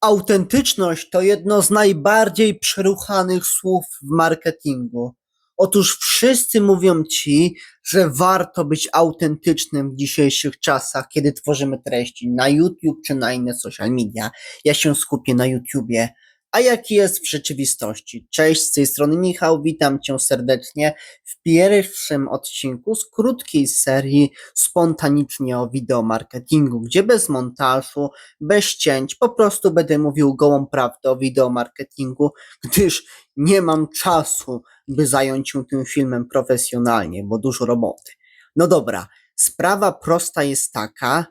Autentyczność to jedno z najbardziej przeruchanych słów w marketingu. Otóż wszyscy mówią ci, że warto być autentycznym w dzisiejszych czasach, kiedy tworzymy treści na YouTube czy na inne social media. Ja się skupię na YouTubie. A jaki jest w rzeczywistości? Cześć, z tej strony Michał, witam cię serdecznie w pierwszym odcinku z krótkiej serii spontanicznie o wideomarketingu, gdzie bez montażu, bez cięć, po prostu będę mówił gołą prawdę o wideomarketingu, gdyż nie mam czasu, by zająć się tym filmem profesjonalnie, bo dużo roboty. No dobra, sprawa prosta jest taka,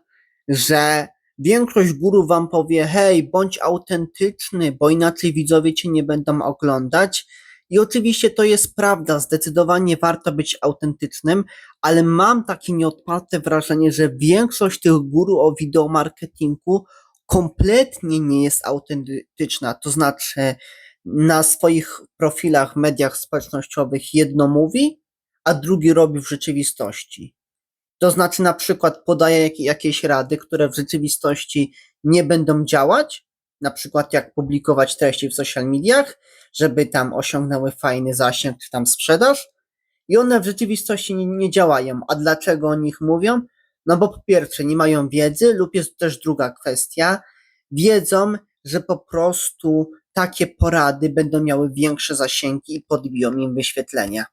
że większość guru wam powie, hej, bądź autentyczny, bo inaczej widzowie cię nie będą oglądać. I oczywiście to jest prawda, zdecydowanie warto być autentycznym, ale mam takie nieodparte wrażenie, że większość tych guru o wideomarketingu kompletnie nie jest autentyczna. To znaczy, na swoich profilach, mediach społecznościowych jedno mówi, a drugi robi w rzeczywistości. To znaczy, na przykład podaje jak- jakieś rady, które w rzeczywistości nie będą działać, na przykład jak publikować treści w social mediach, żeby tam osiągnęły fajny zasięg czy tam sprzedaż, i one w rzeczywistości nie, nie działają. A dlaczego o nich mówią? No bo po pierwsze nie mają wiedzy, lub jest też druga kwestia, wiedzą, że po prostu takie porady będą miały większe zasięgi i podbiją im wyświetlenia.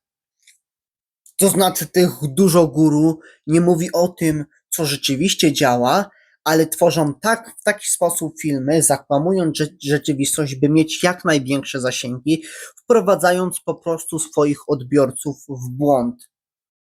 To znaczy, tych dużo guru nie mówi o tym, co rzeczywiście działa, ale tworzą tak, w taki sposób filmy, zakłamując rze- rzeczywistość, by mieć jak największe zasięgi, wprowadzając po prostu swoich odbiorców w błąd.